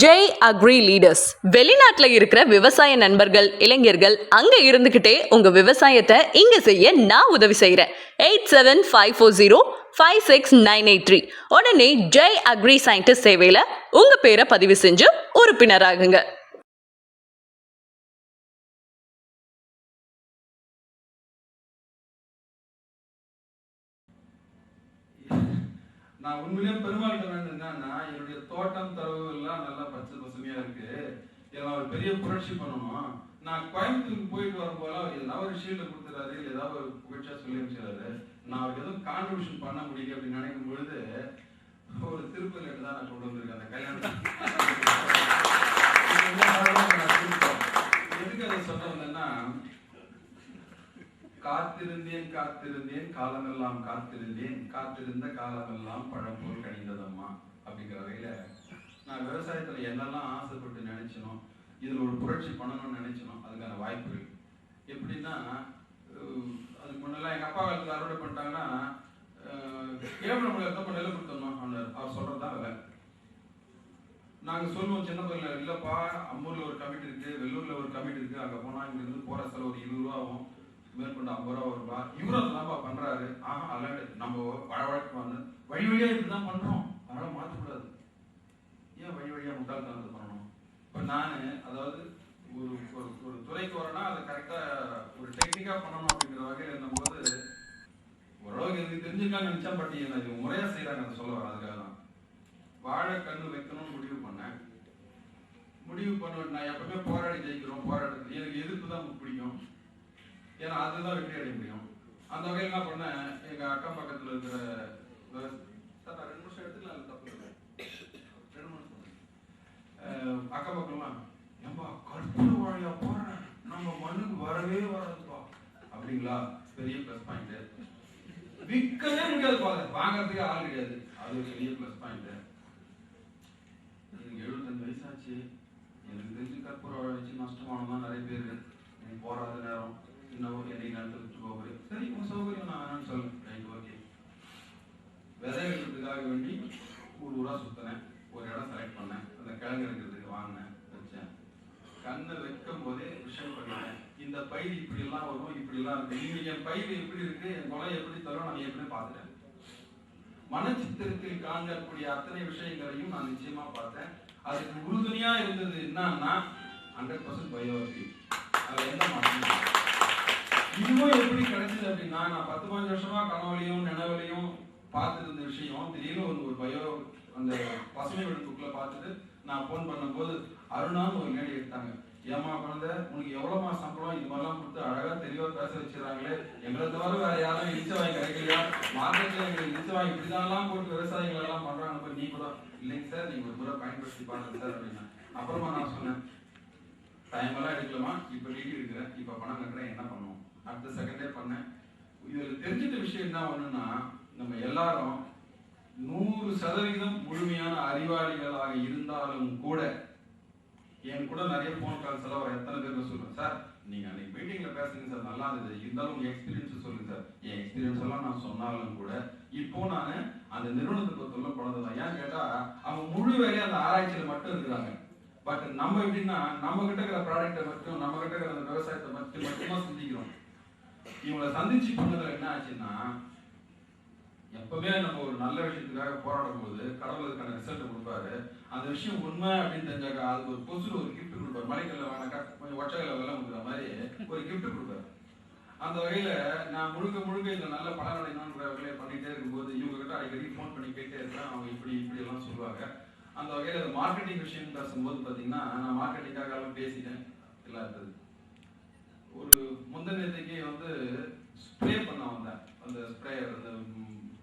Jai agri leaders வெளிநாட்டில் இருக்கிற விவசாய நண்பர்கள் இளைஞர்கள் அங்கே இருந்துக்கிட்டே உங்க விவசாயத்தை இங்க செய்ய நான் உதவி செய்கிறேன் eight seven five four zero five six nine eight three உடனே ஜெய் அக்ரி சயின்டிஸ்ட் சேவையில் உங்க பேரை பதிவு செஞ்சு உறுப்பினராகுங்க. நான் உண்மையிலே பெருமாள்கிட்ட வேண்டியது என்னன்னா என்னுடைய தோட்டம் தரவு எல்லாம் நல்லா பச்சை பசுமையா இருக்கு. இதெல்லாம் ஒரு பெரிய புரட்சி பண்ணணும். நான் கோயம்புத்தூருக்கு போயிட்டு வரும்போதெல்லாம் ஏதாவது ஒரு ஷீல்டு கொடுத்துறாரு இல்லை ஏதாவது ஒரு புகழ்ச்சியா சொல்லி அனுப்பிச்சாரு. நான் அவருக்கு எதுவும் கான்ட்ரிபியூஷன் பண்ண முடியல அப்படின்னு நினைக்கும் பொழுது ஒரு திருப்பதி தான் நான் கொண்டு வந்திருக்கேன் அந்த கல்யாணம் எதுக்கு அதை சொல்ல வந்தேன்னா காத்திருந்தேன் காத்திருந்தேன் காலமெல்லாம் காத்திருந்தேன் காத்திருந்த காலமெல்லாம் பழம்போல் கணிந்ததம்மா அப்படிங்கிற வகையில நான் விவசாயத்துல என்னெல்லாம் ஆசைப்பட்டு நினைச்சனும் இதுல ஒரு புரட்சி பண்ணணும்னு நினைச்சனும் அதுக்கான வாய்ப்புகள். எப்படின்னா அதுக்கு முன்னெல்லாம் எங்க அப்பா காலத்துல அறுவடை பண்ணிட்டாங்கன்னா கேவலம் எடுத்தப்ப நெல் கொடுத்தோம் அவர் சொல்றதுதான் வேலை. நாங்க சொல்லுவோம் சின்ன பையன்ல இல்லப்பா அம்மூர்ல ஒரு கமிட்டி இருக்கு வெள்ளூர்ல ஒரு கமிட்டி இருக்கு அங்க போனா இங்க இருந்து போற செலவு ஒரு இருபது ரூபா ஆகும். மேற்கொண்டு ஐம்பது ரூபா வருவா இவரும் அதெல்லாம்ப்பா பண்றாரு. ஆஹா அதெல்லாம் நம்ம வழவழக்கு வந்து வழி வழியா இப்படிதான் பண்ணுறோம் அதனால் மாற்றக்கூடாது ஏன் வழி வழியா முட்டாள்தனத்தை பண்ணணும்? இப்ப நானு அதாவது ஒரு ஒரு ஒரு துறைக்கு வரேன்னா அதை கரெக்டா ஒரு டெக்னிக்கா பண்ணணும் அப்படிங்கிற வகையில இருந்தபோது ஓரளவுக்கு எனக்கு தெரிஞ்சுக்கலாம் நினச்சா பட் இது முறையா செய்யறாங்க அதை சொல்ல வரேன் அதுக்காக தான். வாழைக்கண்ணு வைக்கணும்னு முடிவு பண்ணேன். முடிவு பண்ண நான் எப்பவுமே போராடி ஜெயிக்கிறோம் போராடுறது எனக்கு எதிர்ப்பு தான் பிடிக்கும். ஏன்னா அதுதான் வெற்றி அடைய முடியும். அந்த வகையில் என்ன பண்ணேன் எங்க அக்கம் பக்கத்துல இருக்கிற ரெண்டு நிமிஷம் எடுத்துக்கலாம் தப்பு இல்லை. ரெண்டு நிமிஷம் அஹ், அக்கம் பக்கம்லாம் ஏம்பா கற்பூர வாழையா போறேன் நம்ம மண்ணுக்கு வரவே வராதுப்பா. அப்படிங்களா? பெரிய ப்ளஸ் பாயிண்ட் விற்கவே முடியாது பாரு ஆள் கிடையாது. அது ஒரு பெரிய ப்ளஸ் பாயிண்ட் எனக்கு எழுபத்தஞ்சு வயசாச்சு எனக்கு தெரிஞ்சு கற்பூர வாழை வச்சு நஷ்டமானதான் நிறைய பேர். நேரம் என்னை நடத்த சரி உன் சௌகரியம் நான் வேணாம்னு சொல்லுங்க ரைட் ஓகே விதை எடுக்கிறதுக்காக வேண்டி ஊர் ஊரா சுத்தினேன். ஒரு இடம் செலக்ட் பண்ணேன். அந்த கிழங்கு இருக்கிறதுக்கு வாங்கினேன் வச்சேன். கண்ணை வைக்கும் போதே விஷயம் பண்ணிட்டேன். இந்த பயிர் இப்படி எல்லாம் வரும் இப்படி எல்லாம் இருக்கு. இன்னைக்கு என் பயிர் எப்படி இருக்கு என் கொலை எப்படி தரும் நான் எப்படி பார்த்துட்டேன். மனச்சித்திரத்தில் காணக்கூடிய அத்தனை விஷயங்களையும் நான் நிச்சயமா பார்த்தேன். அதுக்கு உறுதுணையா இருந்தது என்னன்னா ஹண்ட்ரட் பர்சன்ட் பயோபி அதுல என்ன மாற்றம்? இதுவும் எப்படி கிடைச்சது அப்படின்னா நான் பத்து பதினஞ்சு வருஷமா கனவுலையும் நினைவுலையும் பார்த்துட்டு இருந்த விஷயம் திடீர்னு ஒரு ஒரு பயோ அந்த பசுமை விடுப்புக்குள்ள பார்த்துட்டு நான் ஃபோன் பண்ணும்போது அருணான்னு ஒரு லேடி எடுத்தாங்க. ஏமா குழந்தை உனக்கு எவ்வளவுமா சம்பளம்? இது மாதிரிலாம் கொடுத்து அழகா தெளிவா பேச வச்சுறாங்களே எங்களை தவிர வேற யாரும் இனிச்சவாய் கிடைக்கலையா? மார்க்கெட்ல எங்களுக்கு வாங்கி இதெல்லாம் போட்டு விவசாயிகள் எல்லாம் பண்றாங்க. போய் நீ கூட இல்லைங்க சார் நீங்க ஒரு முறை பயன்படுத்தி பாருங்க சார் அப்படின்னா. அப்புறமா நான் சொன்னேன் டைம் எல்லாம் எடுக்கலாமா இப்ப டிடி இருக்கிறேன். இப்ப பணம் கட்டுறேன். என்ன பண்ணுவோம்? அடுத்த செகண்டே பண்ணேன். இதில் தெரிஞ்சிட்ட விஷயம் என்ன ஒன்றுன்னா நம்ம எல்லாரும் நூறு சதவீதம் முழுமையான அறிவாளிகளாக இருந்தாலும் கூட என் கூட நிறைய ஃபோன் கால்ஸ் எல்லாம் ஒரு எத்தனை பேருக்கு சொல்லுவேன். சார் நீங்கள் அன்னைக்கு மீட்டிங்கில் பேசுங்க சார் நல்லா இருந்தது. இருந்தாலும் உங்கள் எக்ஸ்பீரியன்ஸ் சொல்லுங்க சார். என் எக்ஸ்பீரியன்ஸ் எல்லாம் நான் சொன்னாலும் கூட இப்போ நான் அந்த நிறுவனத்தை பொறுத்தவரை குழந்தை தான் ஏன் கேட்டால் அவங்க முழு வேலையை அந்த ஆராய்ச்சியில் மட்டும் இருக்கிறாங்க. பட் நம்ம எப்படின்னா நம்ம கிட்ட இருக்கிற ப்ராடக்ட்டை மட்டும் நம்ம கிட்ட இருக்கிற அந்த விவசாயத்தை மட்டும் மட்டும்தான் சிந்திக்கிறோம். இவங்களை சந்திச்சு பண்ணதுல என்ன ஆச்சுன்னா எப்பவுமே நம்ம ஒரு நல்ல விஷயத்துக்காக போராடும் போது கடவுள் அதுக்கான ரிசல்ட் கொடுப்பாரு. அந்த விஷயம் உண்மை அப்படின்னு தெரிஞ்சாக்கா அதுக்கு ஒரு பொசுல ஒரு கிஃப்ட் கொடுப்பாரு. மலைக்கல்ல வேணாக்கா கொஞ்சம் ஒச்சையில வெள்ளம் கொடுக்குற மாதிரி ஒரு கிஃப்ட் கொடுப்பாரு. அந்த வகையில நான் முழுக்க முழுக்க இந்த நல்ல பலன் அடையணுன்ற வகையில பண்ணிட்டே இருக்கும்போது இவங்க கிட்ட அடிக்கடி ஃபோன் பண்ணி கேட்டே இருப்பேன். அவங்க இப்படி இப்படி எல்லாம் சொல்லுவாங்க. அந்த வகையில மார்க்கெட்டிங் விஷயம் பேசும்போது பாத்தீங்கன்னா நான் மார்க்கெட்டிங்காக எல்லாம் பேசிட்டேன். எல்லாம் இருந்தது ஒரு முந்தனத்துக்கு வந்து ஸ்ப்ரே பண்ண வந்தேன் அந்த ஸ்ப்ரேயர் அந்த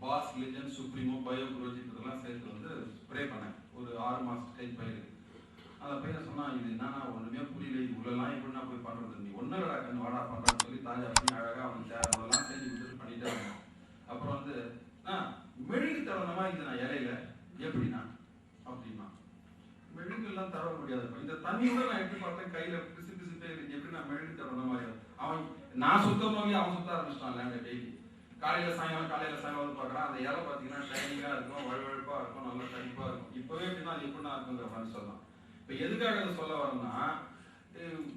பாஸ் லிஜன் சுப்ரீமோ பயோ குரோஜித் இதெல்லாம் சேர்த்து வந்து ஸ்ப்ரே பண்ணேன். ஒரு ஆறு மாசம் டைப் பயிர் அந்த பையன் சொன்னா இது என்னன்னா ஒண்ணுமே புரியல. இது உள்ளலாம் எப்படி நான் போய் பண்றது? நீ ஒன்னும் இல்லடா கண்ணு வாடா பண்றான்னு சொல்லி தாஜா பண்ணி அழகா அவனுக்கு தேவையெல்லாம் செஞ்சு கொடுத்துட்டு பண்ணிட்டே இருந்தேன். அப்புறம் வந்து ஆ மெழுகு தரணுமா இது நான் இலையில எப்படின்னா அப்படின்னா மெழுகுலாம் தர முடியாது இந்த தண்ணியோட நான் எப்படி பார்த்தேன் கையில பிசு பிசுட்டே இருக்கு எப்படி நான் மெழுகு தரணுமா மாதிரி அவன் நான் சுத்தம் நோக்கி அவன் சுத்த ஆரம்பிச்சிட்டான் லேண்ட டெய்லி காலையில சாயங்காலம் காலையில சாயங்காலம் வந்து அந்த இலை பார்த்தீங்கன்னா ஷைனிங்கா இருக்கும் வழுவழுப்பா இருக்கும் நல்லா கடிப்பா இருக்கும். இப்பவே இப்படிதான் அது எப்படி நான் மாதிரி சொல்லலாம். இப்போ எதுக்காக அதை சொல்ல வரேன்னா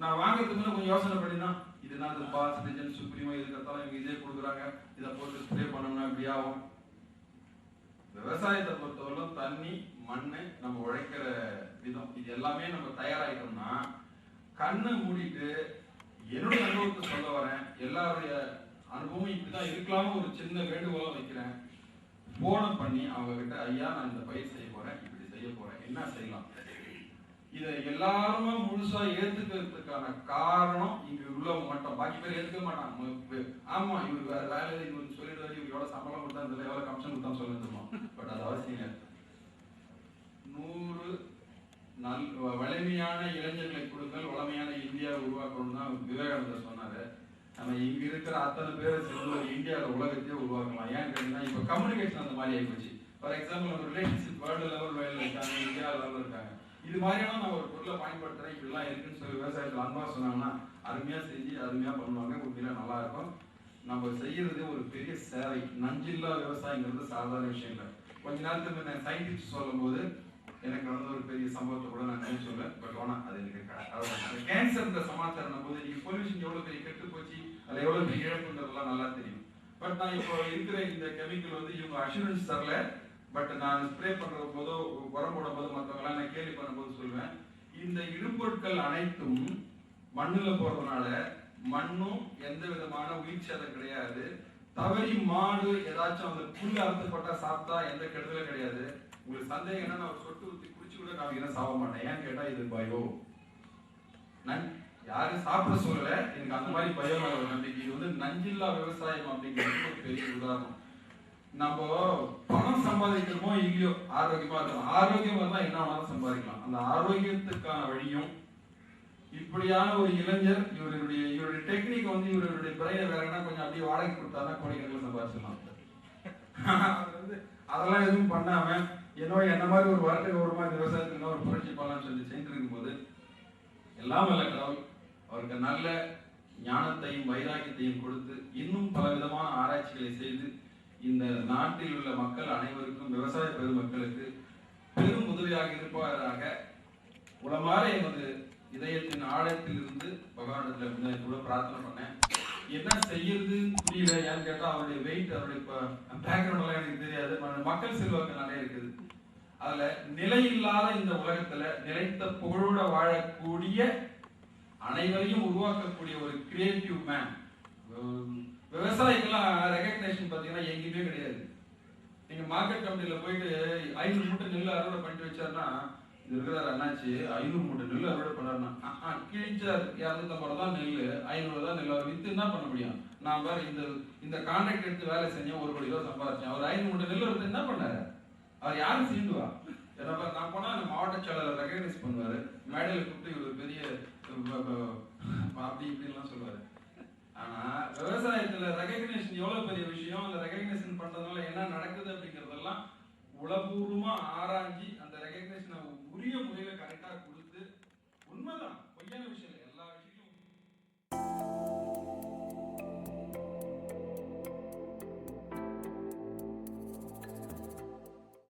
நான் வாங்குறதுக்கு முன்ன கொஞ்சம் யோசனை பண்ணினா இது நான் இந்த பாஸ் டிஜன் சுப்ரீமோ எதுக்கு இவங்க இதே கொடுக்குறாங்க. இதை போட்டு ஸ்ப்ரே பண்ணோம்னா இப்படி ஆகும். விவசாயத்தை பொறுத்தவரை தண்ணி மண்ணு நம்ம உழைக்கிற விதம். இது எல்லாமே நம்ம தயாராயிட்டோம்னா கண்ணை மூடிட்டு என்னுடைய அனுபவத்தை சொல்ல வரேன். எல்லாருடைய அனுபவமும் இப்படிதான் இருக்கலாம்னு ஒரு சின்ன வேண்டுகோளை வைக்கிறேன். போனம் பண்ணி அவங்க கிட்ட ஐயா நான் இந்த பயிர் செய்ய போறேன் இப்படி செய்ய போறேன். என்ன செய்யலாம்? இதை எல்லாருமே முழுசா ஏத்துக்கிறதுக்கான காரணம் இங்க உள்ளவங்க மட்டும். பாக்கி பேர் ஏத்துக்க மாட்டாங்க. ஆமா இவர் வேற வேலை இவருக்கு சொல்லிடுவாரு இவர் எவ்வளவு சம்பளம் கொடுத்தா இந்த எவ்வளவு கமிஷன் கொடுத்தா சொல்லிட்டு பட் அது அவசியம் இல்லை. நல் வலிமையான இளைஞர்களை கொடுங்கள். வளமையான இந்தியாவை உருவாக்கணும் தான் விவேகானந்தர் சொன்னார். நம்ம இங்கே இருக்கிற அத்தனை பேரை சேர்ந்து ஒரு இந்தியாவில் உலகத்தையே உருவாக்கலாம். ஏன் கேட்டீங்கன்னா இப்போ கம்யூனிகேஷன் அந்த மாதிரி ஆகிப்போச்சு ஃபார் எக்ஸாம்பிள் நம்ம ரிலேஷன்ஷிப் வேர்ல்டு லெவல் வேலையில் இருக்காங்க இந்தியா லெவலில் இருக்காங்க. இது மாதிரியான நான் ஒரு பொருளை பயன்படுத்துகிறேன் இப்படிலாம் இருக்குன்னு சொல்லி விவசாயத்தில் அன்பாக சொன்னாங்கன்னா அருமையாக செஞ்சு அருமையாக பண்ணுவாங்க. உண்மையில நல்லா இருக்கும். நம்ம செய்யறது ஒரு பெரிய சேவை. நஞ்சில்லா விவசாயங்கிறது சாதாரண விஷயம் இல்லை கொஞ்ச நேரத்துக்கு நான் சயின்டிஸ்ட் சொல்லும்போது எனக்கு நடந்த ஒரு பெரிய சம்பவத்தை கூட நான் நினைவு சொல்லுவேன் பட் ஆனால் அது எனக்கு கேன்சர் இந்த சமாச்சாரம் போது நீங்க பொல்யூஷன் எவ்வளவு பெரிய கெட்டு போச்சு அதுல எவ்வளவு பெரிய இழப்புன்றதெல்லாம் நல்லா தெரியும். பட் நான் இப்போ இருக்கிற இந்த கெமிக்கல் வந்து இவங்க அஷூரன்ஸ் தரல. பட் நான் ஸ்ப்ரே பண்ற போதோ உரம் போடும் போது மற்றவங்களாம் நான் கேள்வி பண்ணும்போது சொல்லுவேன் இந்த இடுபொருட்கள் அனைத்தும் மண்ணுல போறதுனால மண்ணும் எந்த விதமான உயிர் சேதம் கிடையாது. தவறி மாடு ஏதாச்சும் அந்த புல் அறுத்துப்பட்டா சாப்பிட்டா எந்த கெடுதலும் கிடையாது. உங்களுக்கு சந்தேகம் என்ன நான் சொட்டு ஊத்தி குடிச்சு கூட காமிக்கிறேன் சாப்பிட மாட்டேன். ஏன்னு கேட்டா இது பயோ. நன் யாரும் சாப்பிட சொல்லல. எனக்கு அந்த மாதிரி பயம் ஒரு நம்பிக்கை. இது வந்து நஞ்சில்லா விவசாயம் அப்படிங்கிறது ஒரு பெரிய உதாரணம். நம்ம பணம் சம்பாதிக்கிறோமோ இல்லையோ ஆரோக்கியமா இருக்கணும் ஆரோக்கியமா வந்தா என்ன வேணாலும் சம்பாதிக்கலாம். அந்த ஆரோக்கியத்துக்கான வழியும் இப்படியான ஒரு இளைஞர் இவருடைய இவருடைய டெக்னிக் வந்து இவருடைய பிரைனை வேற என்ன கொஞ்சம் அப்படியே வாடகை கொடுத்தாதான் கோடிக்கணக்கில் சம்பாதிச்சிடலாம். அதெல்லாம் எதுவும் பண்ணாம என்னோ என்ன மாதிரி ஒரு வார்த்தை ஒரு மாதிரி விவசாயத்துக்கு ஒரு புரட்சி பண்ணலாம்னு சொல்லி செஞ்சுட்டு இருக்கும்போது எல்லாம் வல்ல கடவுள் அவருக்கு நல்ல ஞானத்தையும் வைராக்கியத்தையும் கொடுத்து இன்னும் பல விதமான ஆராய்ச்சிகளை செய்து இந்த நாட்டில் உள்ள மக்கள் அனைவருக்கும் விவசாய பெருமக்களுக்கு பெரும் உதவியாக இருப்பாராக உளமாற எனது இதயத்தின் ஆழத்தில் இருந்து பகவானிடத்தில் கூட பிரார்த்தனை பண்ணேன். என்ன செய்யறதுன்னு புரியல. ஏன்னு கேட்டா அவருடைய வெயிட் அவருடைய பேக்ரவுண்ட் எல்லாம் எனக்கு தெரியாது. மக்கள் செல்வாக்கு நிறைய இருக்குது. அதுல நிலையில்லாத இந்த உலகத்துல நிலைத்த புகழோட வாழக்கூடிய அனைவரையும் உருவாக்கக்கூடிய ஒரு கிரியேட்டிவ் மேன் விவசாயிகள்லாம் ரெகக்னேஷன் பாத்தீங்கன்னா எங்கேயுமே கிடையாது. நீங்க மார்க்கெட் கம்பெனில போயிட்டு ஐநூறு மூட்டை நெல் அறுவடை பண்ணிட்டு வச்சாருன்னா இருக்கிறார் அண்ணாச்சி ஐநூறு மூட்டை நெல் அறுவடை பண்ணாருன்னா கிழிச்சார் இரநூத்தம்பது தான் நெல் ஐநூறு தான் நெல் வித்து என்ன பண்ண முடியும்? நான் பாரு இந்த இந்த கான்ட்ராக்ட் எடுத்து வேலை செஞ்சேன் ஒரு கோடி ரூபா சம்பாதிச்சேன் அவர் ஐநூறு மூட்டை நெல் எடுத்து என்ன பண்ணாரு? அவர் யாரும் சீண்டுவா? ஏன்னா பாரு, நான் போனா அந்த மாவட்ட செயலாளர் ரெகனைஸ் பண்ணுவாரு. மேடையில கூப்பிட்டு இவர் பெரிய அப்படி இப்படின்லாம் சொல்லுவாரு. ஆனா விவசாயத்துல ரெகக்னேஷன் எவ்வளவு பெரிய விஷயம்? அந்த ரெகக்னேஷன் பண்றதுனால என்ன நடக்குது அப்படிங்கறதெல்லாம் உளபூர்வமா ஆராய்ஞ்சி அந்த ரெகக்னேஷனை உரிய முறையில் கரெக்டாக கொடுத்து உண்மைதான்.